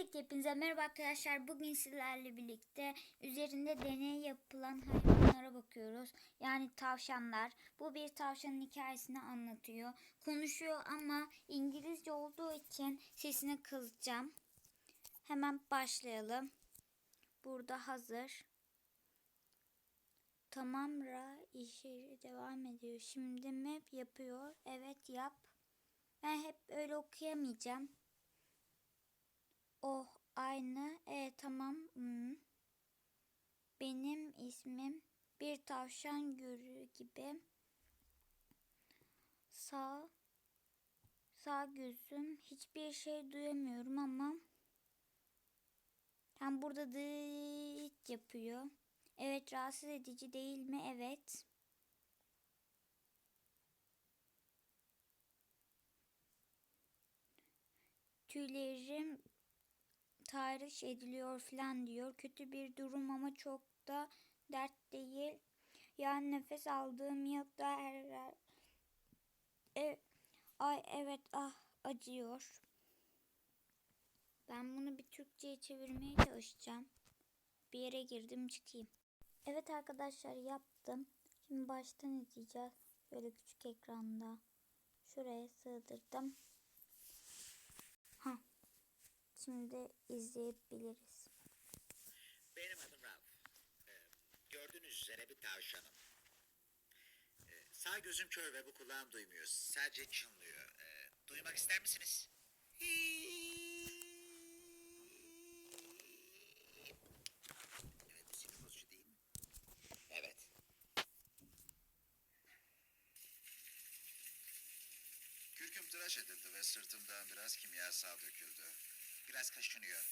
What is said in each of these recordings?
Öncelikle hepinize merhaba arkadaşlar. Bugün sizlerle birlikte üzerinde deney yapılan hayvanlara bakıyoruz. Yani tavşanlar. Bu bir tavşanın hikayesini anlatıyor. Konuşuyor ama İngilizce olduğu için sesini kısacağım. Hemen başlayalım. Burada hazır. Tamam Ra işi devam ediyor. Şimdi map yapıyor. Evet yap. Ben hep öyle okuyamayacağım. Oh aynı. E tamam. Hmm. Benim ismim bir tavşan gürü gibi. Sağ sağ gözüm hiçbir şey duyamıyorum ama tam burada dıt yapıyor. Evet rahatsız edici değil mi? Evet. Tüylerim tahriş ediliyor falan diyor. Kötü bir durum ama çok da dert değil. Yani nefes aldığım yılda her... E, ay evet ah acıyor. Ben bunu bir Türkçe'ye çevirmeye çalışacağım. Bir yere girdim çıkayım. Evet arkadaşlar yaptım. Şimdi baştan izleyeceğiz. Şöyle küçük ekranda. Şuraya sığdırdım. Şimdi izleyebiliriz. Benim adım Ralph. Ee, gördüğünüz üzere bir tavşanım. Ee, sağ gözüm kör ve bu kulağım duymuyor. Sadece çınlıyor. Ee, duymak ister misiniz? Evet, sinir bozucu değil mi? Evet. Kürküm tıraş edildi ve sırtımdan biraz kimyasal döküldü. Biraz kaşınıyor.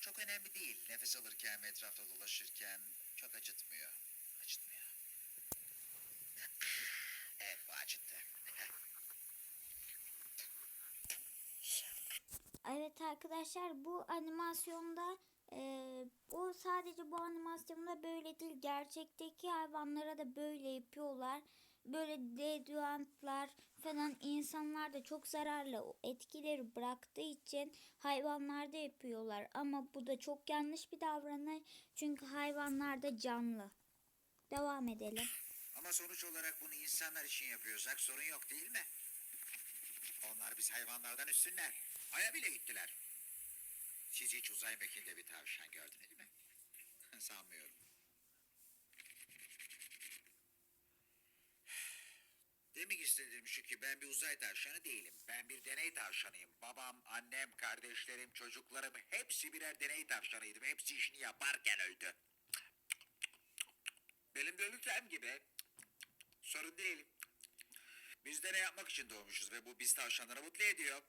Çok önemli değil. Nefes alırken ve etrafta dolaşırken çok acıtmıyor. Acıtmıyor. Evet bu acıttı. Evet arkadaşlar bu animasyonda e, bu sadece bu animasyonda böyle değil gerçekteki hayvanlara da böyle yapıyorlar. Böyle deodorantlar falan insanlar da çok zararlı etkileri bıraktığı için hayvanlarda yapıyorlar. Ama bu da çok yanlış bir davranış çünkü hayvanlar da canlı. Devam edelim. Ama sonuç olarak bunu insanlar için yapıyorsak sorun yok değil mi? Onlar biz hayvanlardan üstünler. Ay'a bile gittiler. Siz hiç uzay mekiğinde bir tavşan gördünüz mü? Sanmıyorum. Demek istediğim şu ki ben bir uzay tavşanı değilim. Ben bir deney tavşanıyım. Babam, annem, kardeşlerim, çocuklarım hepsi birer deney tavşanıydı. Hepsi işini yaparken öldü. Benim de ölürken gibi. Sorun değil. Biz deney yapmak için doğmuşuz ve bu biz tavşanları mutlu ediyor.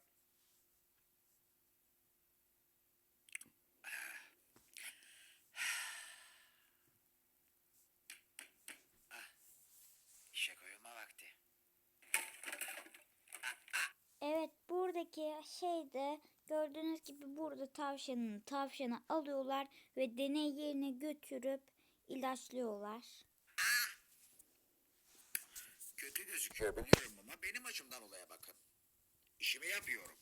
Ah, İşe koyulma vakti. Evet buradaki şeyde gördüğünüz gibi burada tavşanın tavşanı alıyorlar ve deney yerine götürüp ilaçlıyorlar. Kötü gözüküyor biliyorum ama benim açımdan olaya bakın. İşimi yapıyorum.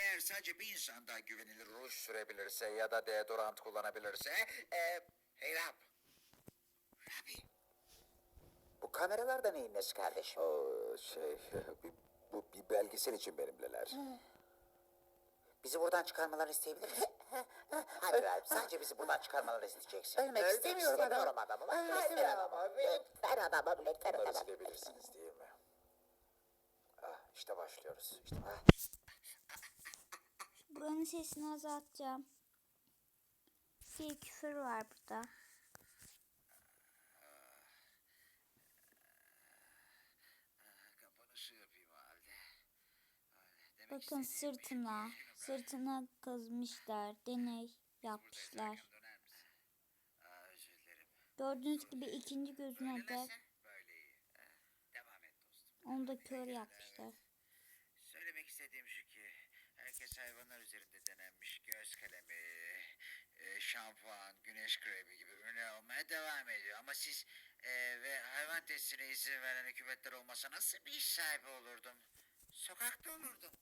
Eğer sadece bir insan daha güvenilir ruj sürebilirse ya da deodorant kullanabilirse... E, hey Rab. Rabi. Bu kameralar da neyin nesi kardeşim? O şey, bir, bu bir belgesel için benimleler. Bizi buradan çıkarmalarını isteyebilir misin? Hadi Ralph, sadece bizi buradan çıkarmalarını isteyeceksin. Ölmek, istemiyorum, adamım. adamım. Lütfen adamım. Lütfen adamım. Lütfen Bunları silebilirsiniz değil mi? Ah, işte başlıyoruz. İşte Ah, Buranın sesini azaltacağım. Bir küfür var burada. Kapanışı yapayım o halde. Öyle. Demek Bakın sırtına, sırtına kazmışlar, deney yapmışlar. Özür dilerim. Gördüğünüz gibi ikinci gözüne de dostum. onu da kör yapmışlar. Söylemek istediğim şu ki herkes hayvanlar üzerinde denenmiş göz kalemi, e, şampuan, güneş kremi gibi ürünler almaya devam ediyor. Ama siz e, ve hayvan testine izin veren hükümetler olmasa nasıl bir iş sahibi olurdum? Sokakta olurdum.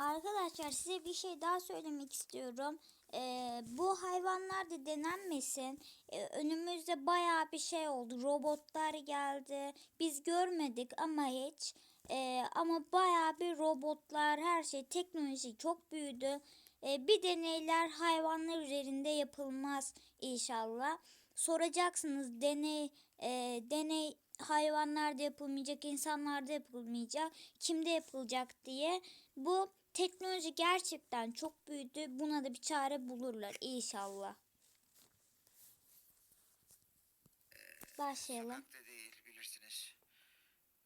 Arkadaşlar size bir şey daha söylemek istiyorum. Ee, bu hayvanlar da denenmesin. Ee, önümüzde bayağı bir şey oldu. Robotlar geldi. Biz görmedik ama hiç. Ee, ama bayağı bir robotlar her şey teknoloji çok büyüdü. Ee, bir deneyler hayvanlar üzerinde yapılmaz inşallah. Soracaksınız deney e, deney hayvanlarda yapılmayacak, insanlarda yapılmayacak, kimde yapılacak diye. Bu teknoloji gerçekten çok büyüdü. Buna da bir çare bulurlar inşallah. Başlayalım. Sokakta değil bilirsiniz.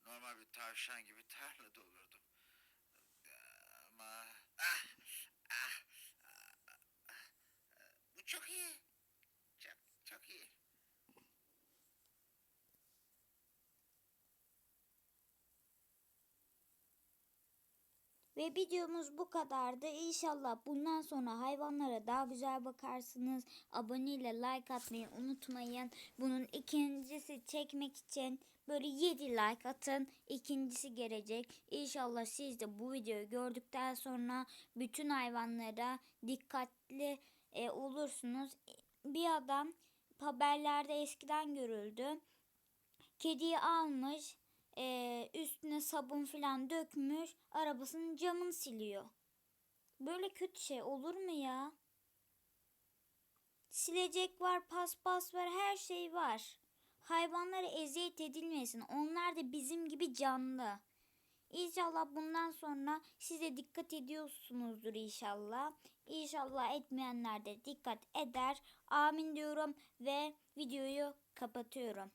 Normal bir tavşan gibi tarlada olurdum. Ama ah, ah, ah, ah, bu çok iyi. Çok, çok iyi. Ve videomuz bu kadardı. İnşallah bundan sonra hayvanlara daha güzel bakarsınız. Abone ile like atmayı unutmayın. Bunun ikincisi çekmek için böyle 7 like atın. İkincisi gelecek. İnşallah siz de bu videoyu gördükten sonra bütün hayvanlara dikkatli e, olursunuz. Bir adam haberlerde eskiden görüldü. Kediyi almış, eee, üstüne sabun falan dökmüş, arabasının camını siliyor. Böyle kötü şey olur mu ya? Silecek var, paspas var, her şey var. Hayvanlara eziyet edilmesin. Onlar da bizim gibi canlı. İnşallah bundan sonra size dikkat ediyorsunuzdur inşallah. İnşallah etmeyenler de dikkat eder. Amin diyorum ve videoyu kapatıyorum.